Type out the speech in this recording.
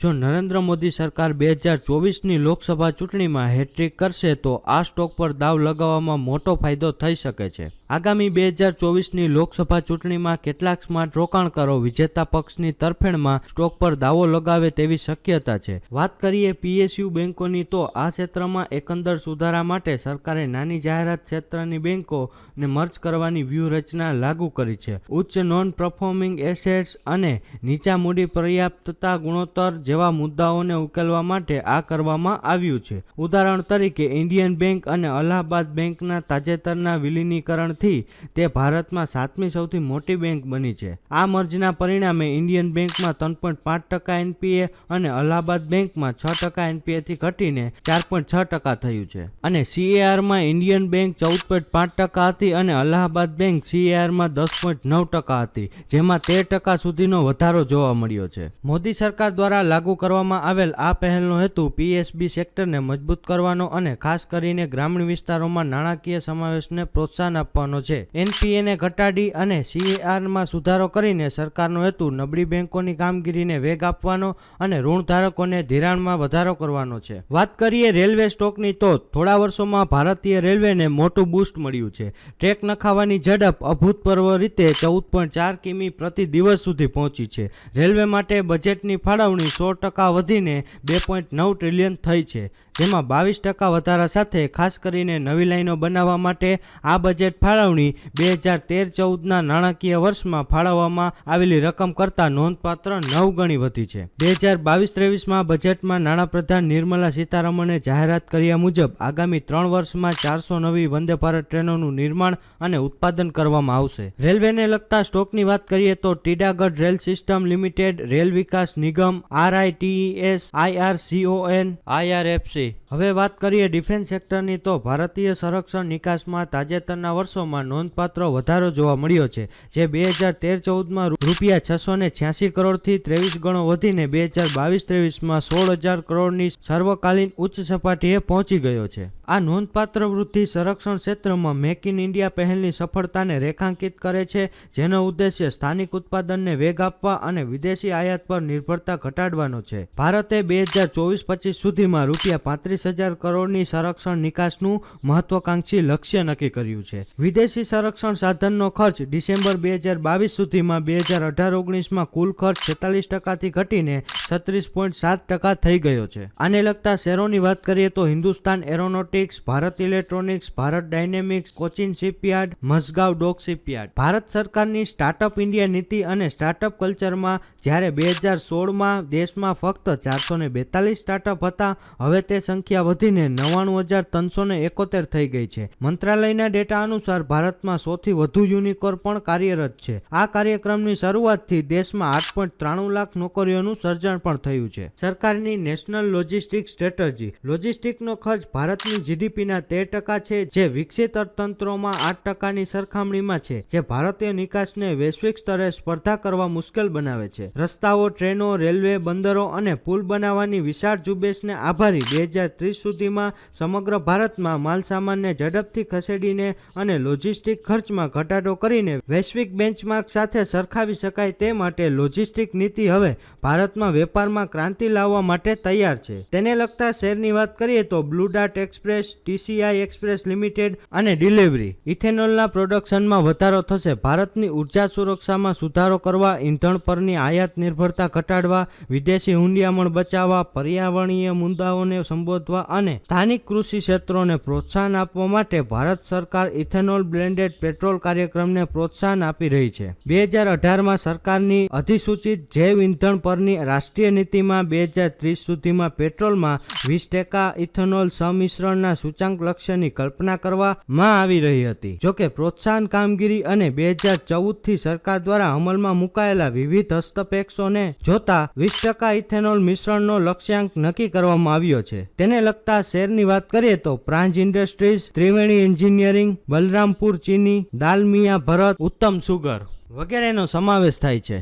જો નરેન્દ્ર મોદી સરકાર બે હજાર ચોવીસની લોકસભા ચૂંટણીમાં હેટ્રિક કરશે તો આ સ્ટોક પર દાવ લગાવવામાં મોટો ફાયદો થઈ શકે છે. આગામી બે હજાર ચોવીસની લોકસભા ચૂંટણીમાં કેટલાક સ્માર્ટ રોકાણકારો વિજેતા પક્ષની તરફેણમાં સ્ટોક પર દાવો લગાવે તેવી શક્યતા છે. વાત કરીએ પીએસયુ બેન્કોની તો આ ક્ષેત્રમાં એકંદર સુધારા માટે સરકારે નાની જાહેરાત ક્ષેત્રની બેન્કોને મર્જ કરવાની વ્યૂહરચના લાગુ કરી છે. ઉચ્ચ નોન પરફોર્મિંગ એસેટ્સ અને નીચા મૂડી પર્યાપ્તતા ગુણોત્તર જેવા મુદ્દાઓને ઉકેલવા માટે આ કરવામાં આવ્યું છે. ઉદાહરણ તરીકે ઇન્ડિયન બેંક અને અલ્હાબાદ બેંકના તાજેતરના વિલીનીકરણથી તે ભારતમાં સાતમી સૌથી મોટી બેંક બની છે. આ મર્જના પરિણામે ઇન્ડિયન બેંકમાં ત્રણ પોઈન્ટ પાંચ ટકા એનપીએ અને અલ્હાબાદ બેંકમાં છ ટકા એનપીએથી ઘટીને ચાર પોઈન્ટ છ ટકા થયું છે. અને સીએઆરમાં ઇન્ડિયન બેંક ચૌદ પોઈન્ટ પાંચ ટકા હતી અને અલ્હાબાદ બેંક સીએઆરમાં દસ પોઈન્ટ નવ ટકા હતી, જેમાં તેર ટકા સુધીનો વધારો જોવા મળ્યો છે. મોદી સરકાર દ્વારા લાગુ કરવામાં આવેલ આ પહેલનો હેતુ પીએસબી સેક્ટરને મજબૂત કરવાનો અને ખાસ કરીને ગ્રામીણ વિસ્તારોમાં નાણાકીય સમાવેશને પ્રોત્સાહન આપવાનો છે. એનપીએને ઘટાડી અને સીએઆરમાં સુધારો કરીને સરકારનો હેતુ નબળી બેંકોની કામગીરીને વેગ આપવાનો અને ઋણધારકોને ધિરાણમાં વધારો કરવાનો છે. વાત કરીએ રેલવે સ્ટોકની તો થોડા વર્ષોમાં ભારતીય રેલવેને મોટું બૂસ્ટ મળ્યું છે. ટ્રેક નખાવાની ઝડપ અભૂતપૂર્વ રીતે ચૌદ પોઈન્ટ ચાર કિમી પ્રતિ દિવસ સુધી પહોંચી છે. રેલવે માટે બજેટની ફાળવણી સો ટકા વધીને બે પોઈન્ટ નવ ટ્રિલિયન થઈ છે. જેમાં બાવીસ ટકા વધારા સાથે ખાસ કરીને નવી લાઈનો બનાવવા માટે આ બજેટ ફાળવણી બે હજાર તેર ચૌદના નાણાકીય વર્ષમાં ફાળવવામાં આવેલી રકમ કરતાં નોંધપાત્ર નવ ગણી વધી છે. બે હજાર બાવીસ ત્રેવીસમાં બજેટમાં નાણાપ્રધાન નિર્મલા સીતારમણે જાહેરાત કર્યા મુજબ આગામી ત્રણ વર્ષમાં ચારસો નવી વંદે ભારત ટ્રેનોનું નિર્માણ અને ઉત્પાદન કરવામાં આવશે. રેલવેને લગતા સ્ટોકની વાત કરીએ તો Titagarh rail system limited, rail Vikas Nigam RITES IRCON, IRFC હવે વાત કરીએ ડિફેન્સ સેક્ટરની તો ભારતીય સંરક્ષણ નિકાસમાં તાજેતરના વર્ષોમાં નોંધપાત્ર વધારો જોવા મળ્યો છે. જે બે હજાર તેર ચૌદમાં રૂપિયા છસો ને છ્યાસી કરોડથી ત્રેવીસ ગણો વધીને બે હજાર બાવીસ ત્રેવીસમાં સોળ હજાર કરોડની સર્વકાલીન ઉચ્ચ સપાટીએ પહોંચી ગયો છે. આ નોંધપાત્ર વૃદ્ધિ સંરક્ષણ ક્ષેત્રમાં મેક ઇન ઇન્ડિયા પહેલની સફળતાને રેખાંકિત કરે છે, જેનો ઉદ્દેશ્ય સ્થાનિક ઉત્પાદનને વેગ આપવા અને વિદેશી આયાત પર નિર્ભરતા ઘટાડવાનો છે. ભારતે બે હજાર ચોવીસ પચીસ સુધીમાં રૂપિયા પાંત્રીસ હજાર કરોડની સંરક્ષણ નિકાસનું મહત્વાકાંક્ષી લક્ષ્ય નક્કી કર્યું છે. વિદેશી સંરક્ષણ સાધનનો ખર્ચ ડિસેમ્બર બે હજાર બાવીસ સુધીમાં બે હજાર અઢાર ઓગણીસમાં કુલ ખર્ચ છેતાલીસ ટકાથી ઘટીને છત્રીસ પોઈન્ટ સાત ટકા થઈ ગયો છે. આને લગતા શેરોની વાત કરીએ તો Hindustan Aeronautics, Bharat Electronics, Bharat Dynamics, Cochin Shipyard, Mazagon Dock Shipyard. Bharat સરકારની સ્ટાર્ટઅપ ઇન્ડિયા નીતિ અને સ્ટાર્ટઅપ કલ્ચરમાં જ્યારે બે હજાર સોળમાં દેશમાં ફક્ત ચારસો ને બેતાલીસ સ્ટાર્ટઅપ હતા, હવે તે સંખ્યા વધીને નવ્વાણું હજાર ત્રણસો ને એકોતેર થઈ ગઈ છે. મંત્રાલયના ડેટા અનુસાર ભારતમાં સૌથી વધુ યુનિકોર પણ કાર્યરત છે. આ કાર્યક્રમની શરૂઆતથી દેશમાં આઠ પોઈન્ટ ત્રાણું લાખ નોકરીઓનું સર્જન પણ થયું છે. સરકારની નેશનલ લોજિસ્ટિક સ્ટ્રેટર્જી લોજિસ્ટિકનો ખર્ચ ભારતની જીડીપીના તેર ટકા છે, જે વિકસિત અર્થતંત્રોમાં આઠ ટકાની સરખામણીમાં છે, જે ભારતીય નિકાસને વૈશ્વિક સ્તરે સ્પર્ધા કરવા મુશ્કેલ બનાવે છે. રસ્તાઓ, ટ્રેનો, રેલવે બંદરો અને પુલ બનાવવાની વિશાળ ઝુંબેશને આભારી બે હજાર ત્રીસ સુધીમાં સમગ્ર ભારતમાં માલસામાનને ઝડપથી ખસેડીને અને લોજિસ્ટિક ખર્ચમાં ઘટાડો કરીને વૈશ્વિક બેન્ચમાર્ક સાથે સરખાવી શકાય તે માટે લોજિસ્ટિક નીતિ હવે ભારતમાં વેપારમાં ક્રાંતિ લાવવા માટે તૈયાર છે. તેને લગતા શેરની વાત કરીએ તો Blue Dart Express, TCI Express Limited અને ડિલિવરી. ઇથેનોલના પ્રોડક્શનમાં વધારો થશે. ભારતની ઊર્જા સુરક્ષામાં સુધારો કરવા, ઇંધણ પરની આયાત નિર્ભરતા ઘટાડવા, વિદેશી હુંડિયામણ બચાવવા, પર્યાવરણીય મુદ્દાઓને સંબોધવા અને સ્થાનિક કૃષિ ક્ષેત્રોને પ્રોત્સાહન આપવા માટે ભારત સરકાર ઇથેનોલ બ્લેન્ડેડ પેટ્રોલ કાર્યક્રમને પ્રોત્સાહન આપી રહી છે. બે હજાર અઢારમાં સરકારની અધિસૂચિત જૈવ ઇંધણ પરની રાષ્ટ્રીય નીતિમાં બે હજાર ત્રીસ સુધીમાં પેટ્રોલમાં વીસ ટકા ઇથેનોલ સમિશ્રણના સૂચાંક લક્ષ્યની કલ્પના કરવામાં આવી રહી હતી. જોકે પ્રોત્સાહન કામગીરી અને બે હજાર ચૌદથી સરકાર દ્વારા અમલમાં મુકાયેલા વિવિધ હસ્તપેક્ષોને જોતા વીસ ટકા ઇથેનોલ મિશ્રણનો લક્ષ્યાંક નક્કી કરવામાં આવ્યો છે. તેને લગતા શેરની વાત કરીએ તો પ્રાંજ ઇન્ડસ્ટ્રીઝ, ત્રિવેણી એન્જિનિયરિંગ, બલરામપુર ચીની, દાલમિયા ભરત, ઉત્તમ સુગર વગેરેનો સમાવેશ થાય છે.